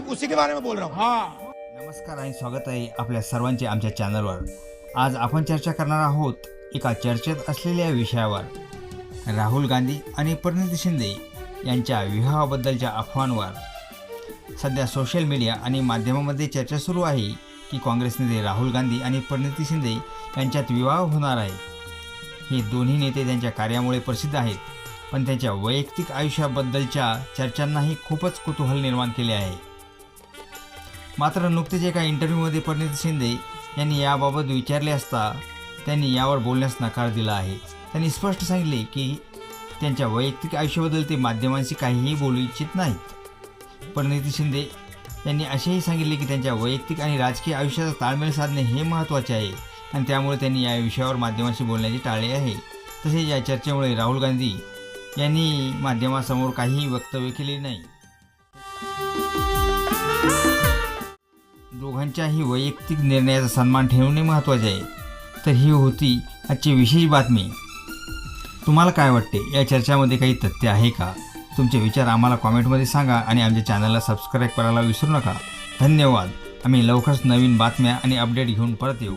मैं उसी के बारे में बोल रहा हूँ। हाँ। नमस्कार आणि स्वागत आहे आपल्या सर्वांचे आमच्या चॅनलवर आज आपण चर्चा करणार आहोत एका चर्चेत असलेल्या विषयावर. राहुल गांधी आणि परिणिती शिंदे यांच्या विवाहाबद्दलच्या अफवांवर. सध्या सोशल मीडिया आणि माध्यमामध्ये चर्चा सुरू आहे की काँग्रेस नेते राहुल गांधी आणि परिणिती शिंदे यांच्यात विवाह होणार आहे. हे दोन्ही नेते त्यांच्या कार्यामुळे प्रसिद्ध आहेत पण त्यांच्या वैयक्तिक आयुष्याबद्दलच्या चर्चांनाही खूपच कुतूहल निर्माण केले आहे. मात्र नुकतेच एका इंटरव्ह्यूमध्ये परिणिती शिंदे यांनी याबाबत विचारले असता त्यांनी यावर बोलण्यास नकार दिला आहे. त्यांनी स्पष्ट सांगितले की त्यांच्या वैयक्तिक आयुष्याबद्दल ते माध्यमांशी काहीही बोलू इच्छित नाहीत. परिणिती शिंदे यांनी असेही सांगितले की त्यांच्या वैयक्तिक आणि राजकीय आयुष्याचा ताळमेळ साधणे हे महत्त्वाचे आहे आणि त्यामुळे त्यांनी या विषयावर माध्यमांशी बोलण्याचे टाळले आहे. तसेच या चर्चेमुळे राहुल गांधी यांनी माध्यमासमोर काहीही वक्तव्य केले नाही. त्यांच्याही वैयक्तिक निर्णयाचा सन्मान ठेवणे महत्त्वाचे आहे. तर ही होती आजची विशेष बातमी. तुम्हाला काय वाटते? या चर्चामध्ये काही तथ्य आहे का? तुमचे विचार आम्हाला कॉमेंटमध्ये सांगा आणि आमच्या चॅनलला सबस्क्राईब करायला विसरू नका. धन्यवाद. आम्ही लवकरच नवीन बातम्या आणि अपडेट घेऊन परत येऊ.